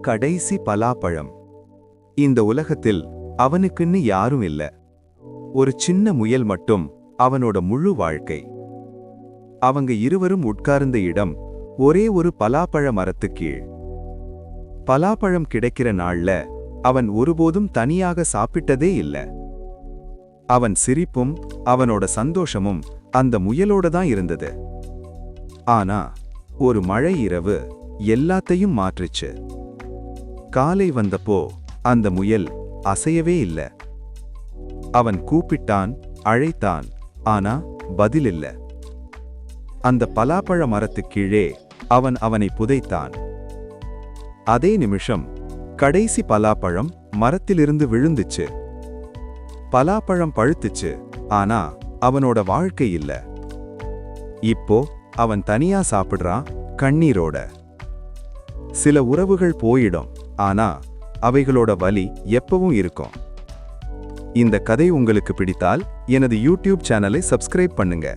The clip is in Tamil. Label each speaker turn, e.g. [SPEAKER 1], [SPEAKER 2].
[SPEAKER 1] கடைசி பலாப்பழம். இந்த உலகத்தில் அவனுக்குன்னு யாரும் இல்ல. ஒரு சின்ன முயல் மட்டும் அவனோட முழு வாழ்க்கை. அவங்க இருவரும் உட்கார்ந்த இடம் ஒரே ஒரு பலாப்பழ மரத்து கீழ். பலாப்பழம் கிடைக்கிற நாள்ல அவன் ஒருபோதும் தனியாக சாப்பிட்டதே இல்ல. அவன் சிரிப்பும் அவனோட சந்தோஷமும் அந்த முயலோட தான் இருந்தது. ஆனா ஒரு மழை இரவு எல்லாத்தையும் மாற்றுச்சு. காலை வந்தப்போ அந்த முயல் அசையவே இல்ல. அவன் கூப்பிட்டான் அழைத்தான் ஆனா பதில் இல்ல. அந்த பலாப்பழ மரத்துக் கீழே அவன் அவனை புதைத்தான். அதே நிமிஷம் கடைசி பலாப்பழம் மரத்திலிருந்து விழுந்துச்சு. பலாப்பழம் பழுத்துச்சு ஆனா அவனோட வாழ்க்கை இல்ல. இப்போ அவன் தனியா சாப்பிடுறான் கண்ணீரோட. சில உறவுகள் போயிடும். ஆனா அவைகளோட வலி எப்பவும் இருக்கும். இந்த கதை உங்களுக்கு பிடித்தால் எனது யூடியூப் சேனலை சப்ஸ்கிரைப் பண்ணுங்க.